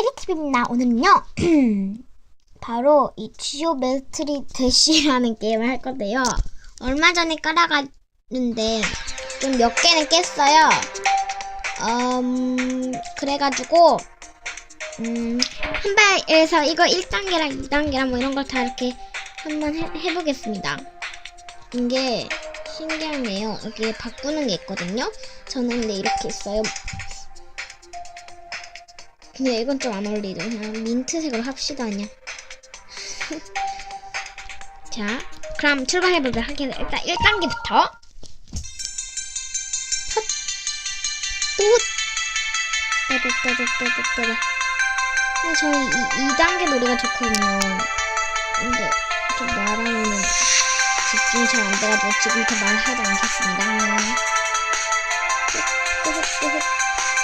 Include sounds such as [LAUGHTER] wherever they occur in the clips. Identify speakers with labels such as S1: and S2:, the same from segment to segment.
S1: 테리TV입니다. 오늘은요, [CLEARS THROAT] 바로 이 지오 메스트리 대시라는 게임을 할 건데요. 얼마 전에 깔아갔는데, 좀 몇 개는 깼어요. 음, 그래가지고, 음, 한 발에서 이거 1단계랑 2단계랑 뭐 이런 걸 다 이렇게 한번 해, 해보겠습니다. 이게 신기하네요. 여기 바꾸는 게 있거든요. 저는 근데 이렇게 있어요. 근데 이건 좀 안 어울리죠. 그냥 민트색으로 합시다, 그냥. 자, 그럼 출발해보도록 하겠습니다. 일단 1단계부터. 헛! 또! 따다따다따다따다. 근데 저는 이, 2단계 노래가 좋거든요. 근데 좀 말하면은 집중이 잘 안 돼가지고 지금부터 말하지 않겠습니다. 따헛, 따헛,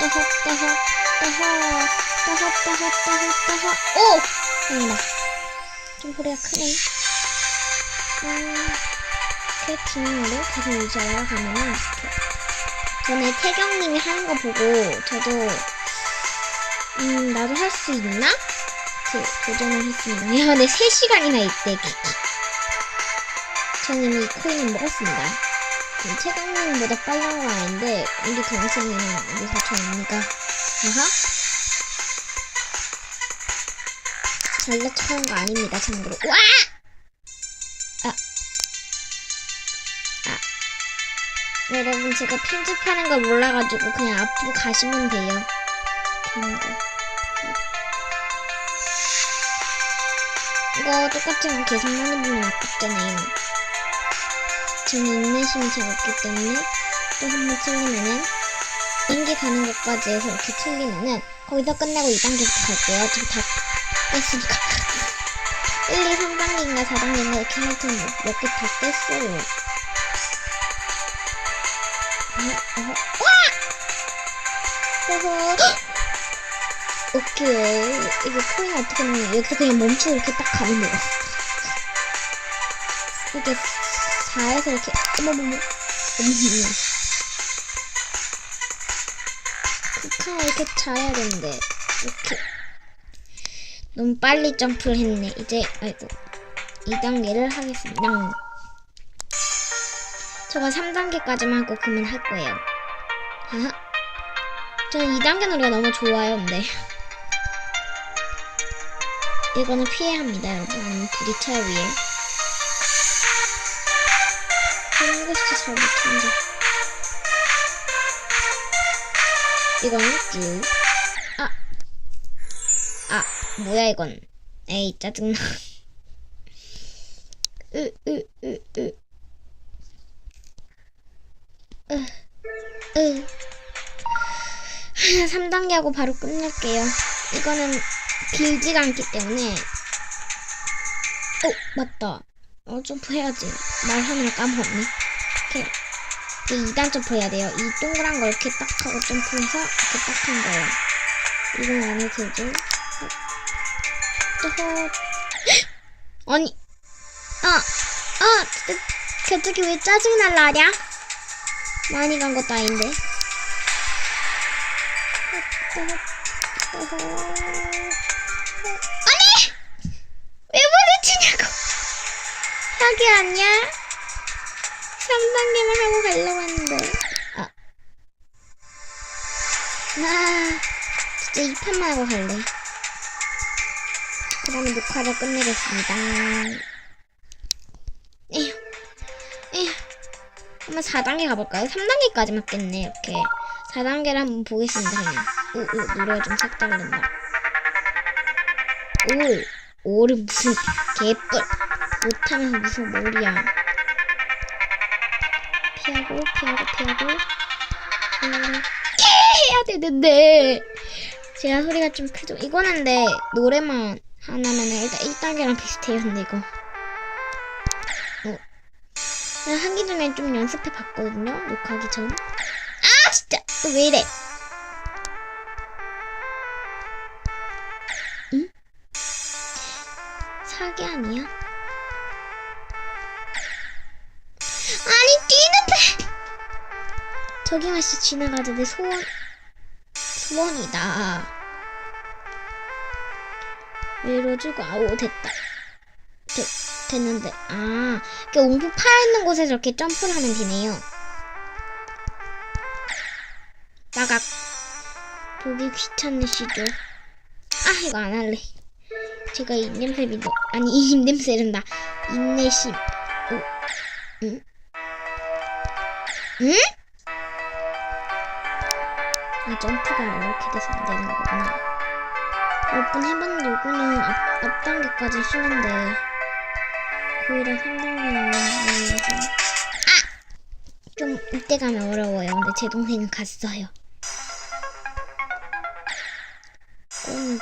S1: 따헛, 따헛, 따헛, 따헛, 따헛, 따헛, 따헛. 오! 좀 소리가 크네. 음, 이렇게 진행으로 계속 유지하다가 가면은 이렇게. 전에 태경님이 하는 거 보고 저도 음 나도 할 수 있나? 그 도전을 했습니다. 야 [LAUGHS] 근데 3시간이나 있대. 저는 이미 코인을 먹었습니다. 음, 태경님보다 빨리 한건 아닌데 우리 동생이랑 우리 사촌입니까? 아하. 척하는 거 아닙니다, 참고로. 와! 아. 아. 여러분, 제가 편집하는 걸 몰라가지고 그냥 앞으로 가시면 돼요. 거. 이거 똑같지만 계산하는 분은 아깝잖아요. 저는 인내심이 잘 없기 때문에 또 한 번 틀리면은 인기 가는 것까지 해서 이렇게 틀리면은 거기서 끝내고 2단계부터 갈게요. 지금 다 뺐으니까. 1, 2, 3단계인가 4단계인가 이렇게 하여튼 몇개 다 뺐어요. 어, 어, 와! 그래서 오케이. 이거 코인 어떻게 넣냐. 여기서 그냥 멈추고 이렇게 딱 가면 돼요. 이렇게 4에서 이렇게, 어머머머. 어머머머. 극하 이렇게 잘해야 되는데. 이렇게. 너무 빨리 점프를 했네. 이제, 아이고. 2단계를 하겠습니다. 저거 3단계까지만 하고 그만할 거예요. 하하. 저는 2단계 노래가 너무 좋아요, 근데. 이거는 피해야 합니다, 여러분. 부딪혀야 위에. 하는 거 진짜 잘 못하는데. 이거는 쭉. 뭐야, 이건. 에이, 짜증나. 으, 으, 으, 으. 으, 으. 3단계 하고 바로 끝낼게요. 이거는 길지가 않기 때문에. 어, 맞다. 어, 점프 해야지. 말하느라 까먹었네. 이렇게. 이게 2단 점프 해야 돼요. 이 동그란 거 이렇게 딱 하고 점프해서 이렇게 딱 한 거예요. 이건 안 해도 되죠? 또호. 아니. 아, 아, 갑자기 왜 짜증 날라냐? 많이 간 것도 아닌데. 아니! 왜 부딪히냐고! 하기 아니야? 3단계만 하고 가려고 했는데. 아. 나, 진짜 2편만 하고 갈래. 그 다음에 녹화를 끝내겠습니다. 에휴, 에휴. 한번 4단계 가볼까요? 3단계까지 맞겠네, 이렇게. 4단계를 한번 보겠습니다, 그냥. 오, 오, 노래가 좀 색다르다. 오, 오를 무슨 개뿔. 못하면서 무슨 머리야. 피하고, 피하고, 피하고. 음, 해야 되는데. 제가 소리가 좀 크죠. 이거는 근데 노래만 하나면 일단 1단계랑 비슷해요, 근데 이거. 어. 나 하기 전에 좀 연습해 봤거든요, 녹화하기 전. 아, 진짜! 또 왜 이래? 응? 사기 아니야? 아니, 뛰는데! 저기 맛이 지나가도 내 소원, 소원이다. 밀어주고 아오 됐다. 됐, 됐는데 아 이렇게 웅푹 파있는 곳에서 이렇게 점프를 하면 되네요. 나각 보기 귀찮으시죠? 아 이거 안 할래. 제가 입냄새 믿어 아니 이 입냄새란다. 인내심. 오, 응? 응? 아 점프가 이렇게 돼서 안 되는 거구나. 몇 번 해봤는데 이거는 앞, 앞 단계까지 쉬는데 오히려 3단계는 몰라서 아! 좀 이때 가면 어려워요. 근데 제 동생은 갔어요.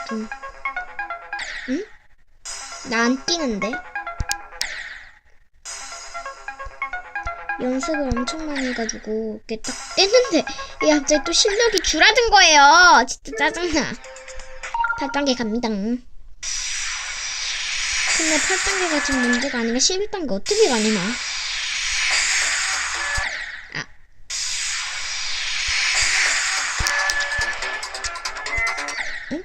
S1: 좀 응? 나 안 뛰는데? 연습을 엄청 많이 해가지고 이렇게 딱 떼는데 이게 갑자기 또 실력이 줄어든 거예요. 진짜 짜증나. 8단계 갑니다. 근데 8단계가 지금 문제가 아니라 11단계 어떻게 나? 아. 응?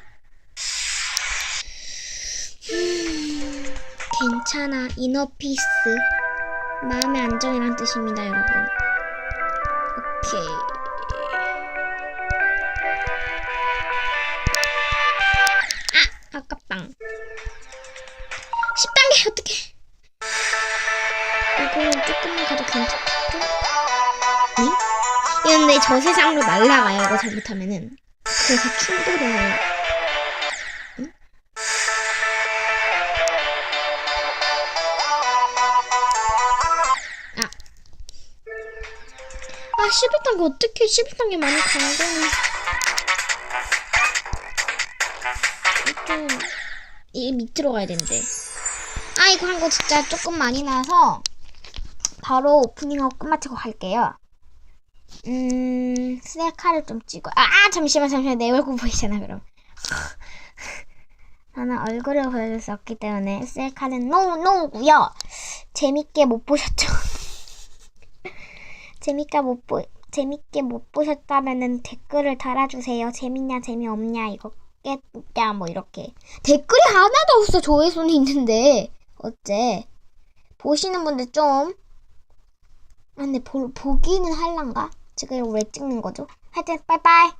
S1: 음, 괜찮아. 이너피스. 마음의 안정이란 뜻입니다, 여러분. 10단계 어떻게? 이거는 조금만 가도 괜찮겠죠? 응? 이런데 저 세상으로 날아가요, 이거 잘못하면은. 그래서 충돌을 해요. 응? 아. 아, 11단계 어떻게 11단계 많이 간 거는. 좀, 이 밑으로 가야 되는데. 아, 이거 한 거 진짜 조금 많이 나서, 바로 오프닝하고 끝마치고 갈게요. 음, 셀카를 좀 찍어. 아, 아, 잠시만, 잠시만. 내 얼굴 보이잖아, 그럼. [LAUGHS] 나는 얼굴을 보여줄 수 없기 때문에 셀카는 노, 노고요 재밌게 못 보셨죠? [LAUGHS] 재밌게 못 보, 재밌게 못 보셨다면은 댓글을 달아주세요. 재밌냐, 재미없냐, 이거 깼냐, 뭐 이렇게. 댓글이 하나도 없어, 조회수는 있는데. 어째. 보시는 분들 좀. 아, 근데 보, 보기는 할란가? 지금 왜 찍는 거죠? 하여튼, 빠이빠이.